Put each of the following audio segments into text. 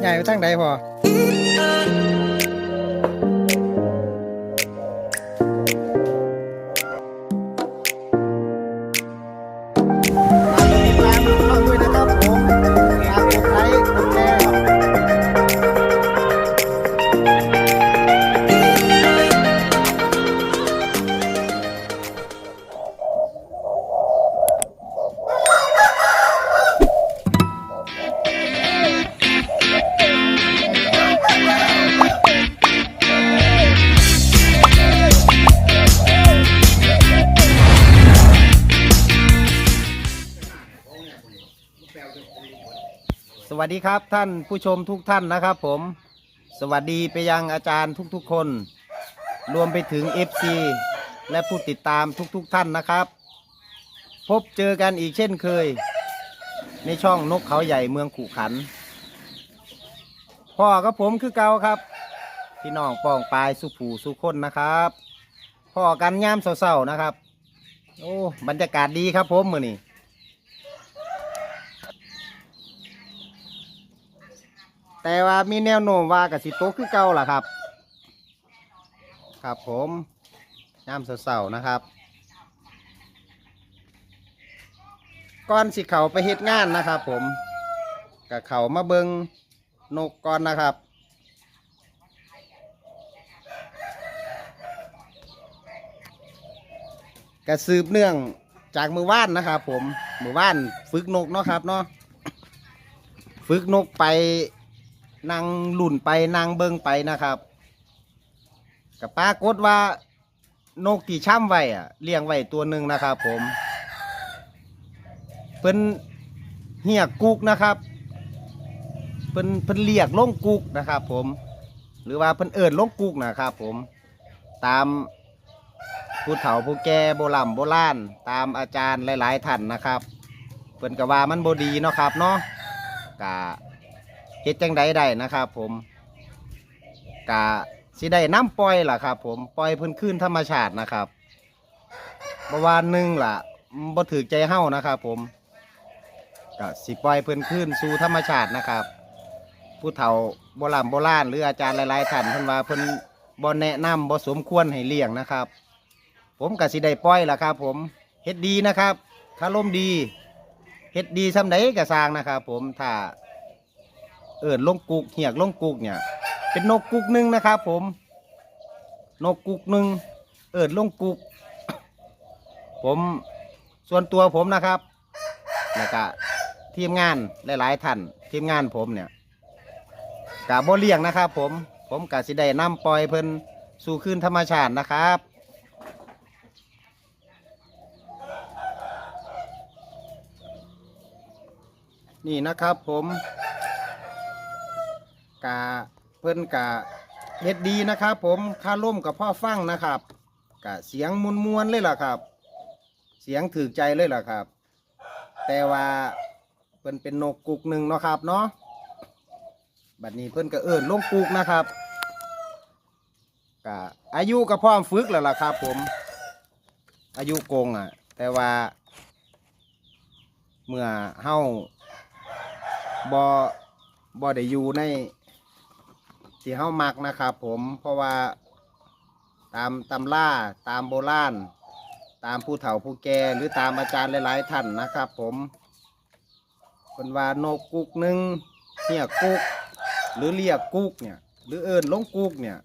ใหญ่ไปทางใดพอ วัสดีครับท่านผู้ชมทุกท่านนะครับ ผม สวัสดีไปยังอาจารย์ทุกๆคน รวมไปถึง FC และผู้ติดตามทุกๆท่านนะครับ พบเจอกันอีกเช่นเคย ในช่องนกเขาใหญ่เมืองขู่ขัน พ่อกับผมคือเก่าครับ พี่น้องป้องปลายสุผูสุคนนะครับพ่อกันย่ามเศร้าๆนะครับ โอ้บรรยากาศดีครับผมมือนี่ แต่ว่ามีแนวโน้มว่ากับสิโตคือเก่าล่ะครับ ครับผมย่ามเศร้าๆนะครับก่อนสิเขาไปเฮ็ดงานนะครับผมกับเขามาเบิงนกก่อนนะครับ กระสืบเนื่องจากมือว่านนะครับผมมือว่านฝึกนกเนาะครับเนาะฝึกนกไป นางหลุ่นไปนางเบิงไปนะครับกับปรากฏว่านกที่ช่ำไว้อะเลี้ยงไว้ตัวหนึ่งนะครับ ผมเพิ่นเหียกกุกนะครับเพิ่นเพิ่นเรียกลงกุกนะครับ ผม หรือว่าเพิ่นเอิญลงกุกนะครับ ผม ตามผู้เฒ่าผู้แก่โบราณโบราณตามอาจารย์หลาย ๆ ท่านนะครับเพิ่นก็ว่ามันบ่ดีเนาะครับเนาะกะ เฮ็ดจังใดได้นะครับ ผมกะสิได้น้ำปล่อยล่ะครับ ผมปล่อยพิ่นคืนธรรมชาตินะครับบ่ว่าหนึ่งล่ะบ่ถือใจเฮานะครับ ผมกะสิปล่อยพิ่นคืนสู่ธรรมชาตินะครับ ผู้เฒ่าโบราณโบราณหรืออาจารย์หลายๆท่านเพิ่นว่าเพิ่นบ่แนะนำบ่สมควรให้เลี้ยงนะครับ ผมกสิได้ปล่อยล่ะครับ ผมเฮ็ดดีนะครับถ้าลมดีเฮ็ดดีซ้ำใดกระสร้างนะครับ ผมถ้า เอิดลงกุกเหียกลงกุกเนี่ย เป็นนกกุกหนึ่งนะครับผม นกกุกหนึ่งเอิดลงกุก ผมส่วนตัวผมนะครับแล้วก็ทีมงานหลายๆท่านทีมงานผมเนี่ยกะบ่เลี้ยงนะครับ ผมผมกะสิได้นำปล่อยเพิ่นสู่คืนธรรมชาตินะครับนี่นะครับผม กาเพิ่นกาเฮ็ดดีนะครับ ผมค่าล่มกับพ่อฟังนะครับกะเสียงมวลมวลเลยล่ะครับ เสียงถือใจเลยล่ะครับ แต่ว่าเพิ่นเป็นนกกุกหนึ่งเนาะครับเนาะบัดนี้เพิ่นก็เอิ้นลงกุกนะครับกะอายุกับพร้อมฝึกแล้วล่ะครับ ผม อายุกงอะ แต่ว่า เมื่อเฮาบอบอได้อยู่ใน ที่เฮามักนะครับผมเพราะว่าตามตำล่าตามโบราณตามผู้เฒ่าผู้แก่หรือตามอาจารย์หลาย ๆ ท่านนะครับ ผมคนว่านกกุกหนึ่งเหียกุก หรือเรียกกุกเนี่ย หรือเอิญลงกุกเนี่ย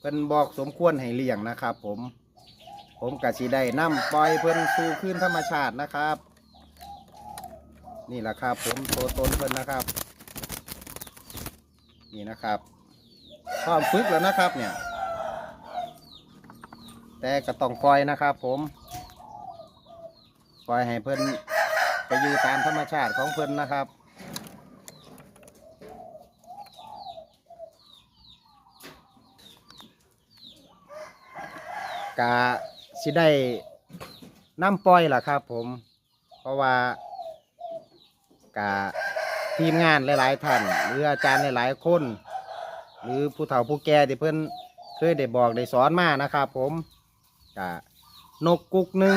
เป็นบอกสมควรให้เลี้ยงนะครับ ผม ผมกะสีได้นำปล่อยเพิ่นสู่คืนธรรมชาตินะครับ นี่แหละครับ ผมโตวตนเพิ่นนะครับ นี่นะครับพร้อมฝึกแล้วนะครับเนี่ย แต่ก็ต้องปล่อยนะครับ ผมปล่อยให้เพิ่อนไปอยู่ตามธรรมชาติของเพิ่อนนะครับกะสิได้น้ำปล่อยล่ะครับ ผม เพราะว่ากะ ทีมงานหลายๆท่านหรืออาจารย์หลายๆคน หรือผู้เฒ่าผู้แก่ที่เพิ่นเคยได้บอกได้สอนมานะครับผมกะนกกุกหนึ่ง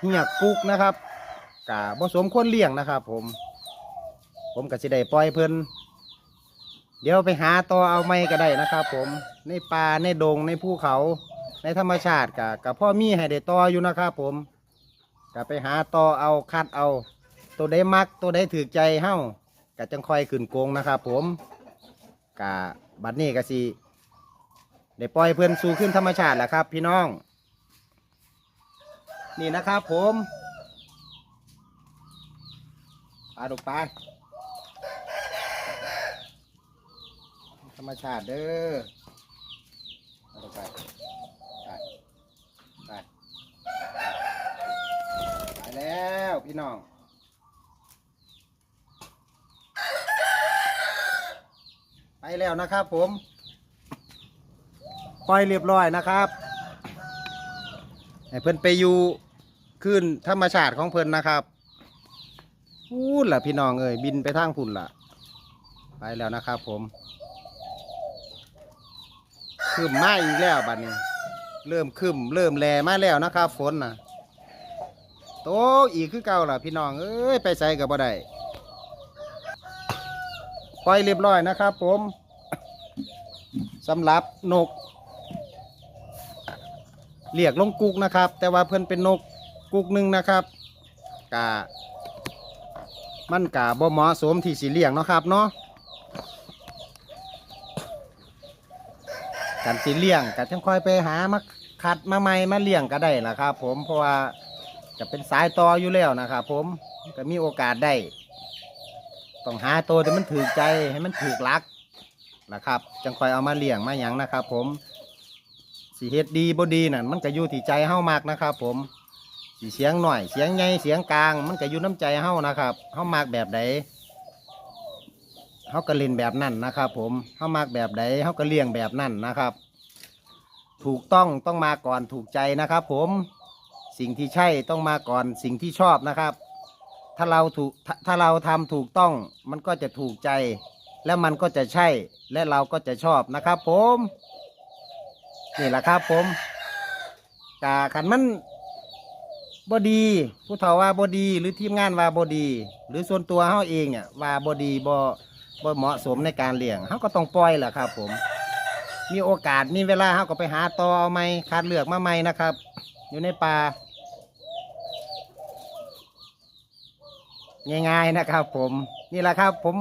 เหียกกุกนะครับกะผสมควรเลี้ยงนะครับ ผม ผมก็สิได้ปล่อยเพิ่นเดี๋ยวไปหาต่อเอาไม่ก็ได้นะครับ ผมในป่าในดงในภูเขา ในธรรมชาติกะกับพ่อมีให้ได้ต่ออยู่นะครับ ผมก็ไปหาต่อเอาคัดเอา ตัวได้มักตัวได้ถือใจเฮ้ากะจังคอยขึ้นโกงนะครับผมกะบัดนี้ก็สิได้ปล่อยเพื่อนสู่ขึ้นธรรมชาติแหละครับ พี่น้อง นี่นะครับผมปลาดุกปลาธรรมชาติเด้อปลาดุกปลาไปไปไปแล้วพี่น้อง ไป แล้วนะครับผมปล่อยเรียบร้อยนะครับให้เพิ่นไปอยู่ขึ้นธรรมชาติของเพิ่นนะครับพูดล่ะพี่น้องเอ้ยบินไปทางพุ่นล่ะ ไปแล้วนะครับผมคืมมาอีกแล้วบัดนี้ เริ่มคืมเริ่มแลมาแล้วนะครับ ฝนนะโตอีกคือเก่าล่ะพี่น้องเอ้ยไปใส่กับบ่ได้ ปล่อยเรียบร้อยนะครับ ผมสำหรับนกเรียกลงกุกนะครับ แต่ว่าเพิ่อนเป็นนกกุกหนึ่งนะครับกะมันกะบ่เหมาะสมที่สิเลี้ยงเนาะครับเนาะกันสิเลี้ยงกะจังค่อยไปหามาคัดมาใหม่มาเลี้ยงก็ได้ล่ะครับ ผมเพราะว่าจะเป็นสายต่ออยู่แล้วนะครับ ผมก็มีโอกาสได้ ต้องหาตัวที่มันถือใจให้มันถือรักนะครับ จังคอยเอามาเลี้ยงมาหยังนะครับ ผมสีเฮ็ดดีบ่ดีนั่นมันก็อยู่ที่ใจเฮามากนะครับ ผมสีเสียงหน่อยเสียงใหญ่เสียงกลาง มันก็อยู่น้ำใจเฮานะครับเฮามากแบบใดเฮาก็เล่นแบบนั้นนะครับ ผมเฮามากแบบใดเฮาก็เลี้ยงแบบนั้นนะครับ ถูกต้องต้องมาก่อนถูกใจนะครับ ผมสิ่งที่ใช่ต้องมาก่อนสิ่งที่ชอบนะครับ ถ้าเราถูกถ้าถ้าเราทำถูกต้อง มันก็จะถูกใจ แล้วมันก็จะใช่ และเราก็จะชอบนะครับผม นี่แหละครับผมกาขันมันบดี ผู้เฒ่าว่าบดี หรือทีมงานว่าบดี หรือส่วนตัวเขาเองเนี่ยว่าบดีบ่บ่เหมาะสมในการเลี้ยงเขาก็ต้องปล่อยแหละครับ ผม มีโอกาสมีเวลาเขาก็ไปหาตอเอาไหมคัดเลือกมาไหมนะครับ อยู่ในป่า ง่าย ๆนะครับ ผมนี่แหละครับ ผม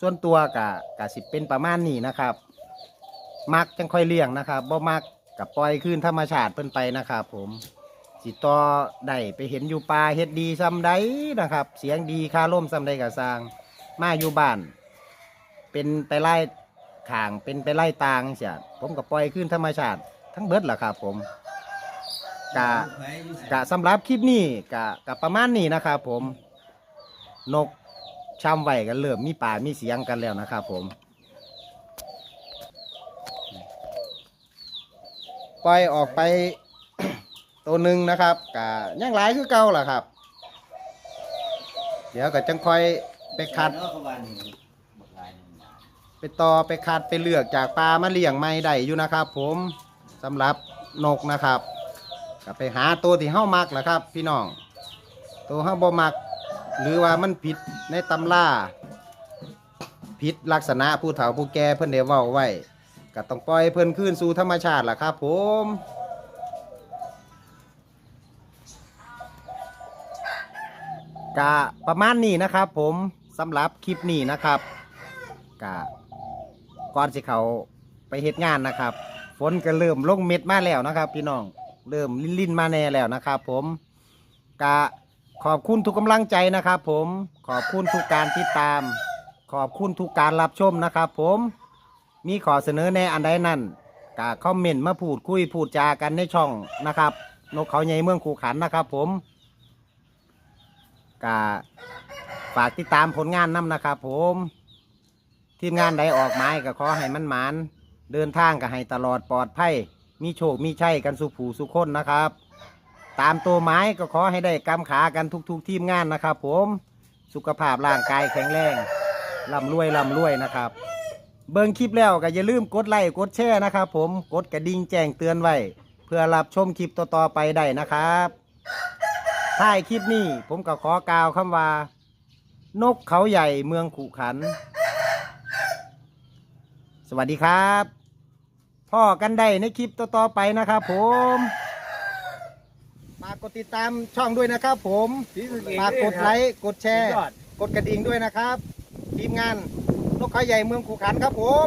ส่วนตัวกะกะสิเป็นประมาณนี้นะครับ มักจังค่อยเลี้ยงนะครับบ่มักกับปล่อยคืนธรรมชาติเพิ่นไปนะครับ ผมสิต่อได้ไปเห็นอยู่ป่าเฮ็ดดีซ้ำใดนะครับ เสียงดีคาร่มซ้ำใดกับสร้าง มาอยู่บ้าน เป็นไปไล่ข่างเป็นไปไล่ตางเสียผมกับปล่อยคืนธรรมชาติ ทั้งเบิดแหละครับ ผม กะกะสำหรับคลิปนี้กะกะประมาณนี้นะครับผมนกช้ำไหวกันเริ่มมีป่ามีเสียงกันแล้วนะครับผมปล่อยออกไป ตัวหนึ่งนะครับกะยังหลายคือเก่าล่ะครับ เดี๋ยวก็จังค่อยไปคัด ไปต่อไปคัดไปเลือกจากปลามาเลี้ยงไม่ได้อยู่นะครับผมสำหรับนกนะครับ ก็ไปหาตัวที่เฮ้ามักแหละครับ พี่น้อง ตัวเฮ้าบ่มัก หรือว่ามันผิดในตำราผิดลักษณะผู้เฒ่าผู้แก่เพิ่นได้เว้าไว้ก็ต้องปล่อยเพิ่นคืนสู่ธรรมชาติล่ะครับ ผมกะประมาณนี้นะครับ ผมสำหรับคลิปนี้นะครับกะก่อนสิเขาไปเฮ็ดงานนะครับ ฝนก็เริ่มลงเม็ดมาแล้วนะครับ พี่น้อง เริ่มลิ้นๆมาแน่แล้วนะครับผมกะขอบคุณทุกกำลังใจนะครับผมขอบคุณทุกการติดตาม ขอบคุณทุกการรับชมนะครับผมมีขอเสนอแนะอันใดนั่นกะคอมเมนต์มาพูดคุยพูดจากันในช่องนะครับ นกเขาใหญ่เมืองคูขันนะครับผมกะฝากติดตามผลงานน้ำนะครับผมทีมงานใดออกไม้ก็ขอให้มันหมานเดินทางก็ให้ตลอดปลอดภัย มีโชคมีชัยกันสุผูสุคนนะครับ ตามตัวไม้ก็ขอให้ได้กำขากันทุกๆทีมงานนะครับ ผมสุขภาพร่างกายแข็งแรงร่ำรวยร่ำรวยนะครับ เบิ่งคลิปแล้วก็อย่าลืมกดไลค์กดแชร์นะครับ ผมกดกระดิ่งแจ้งเตือนไว้ เพื่อรับชมคลิปต่อๆไปได้นะครับท้ายคลิปนี้ผมก็ขอกล่าวคำว่า นกเขาใหญ่เมืองขุขัน สวัสดีครับ พ่อกันได้ในคลิปต่อๆไปนะครับผมฝากกดติดตามช่องด้วยนะครับผมฝากกดไลค์กดแชร์ กดกระดิ่งด้วยนะครับ ทีมงานนกเขาใหญ่เมืองขุขันครับผม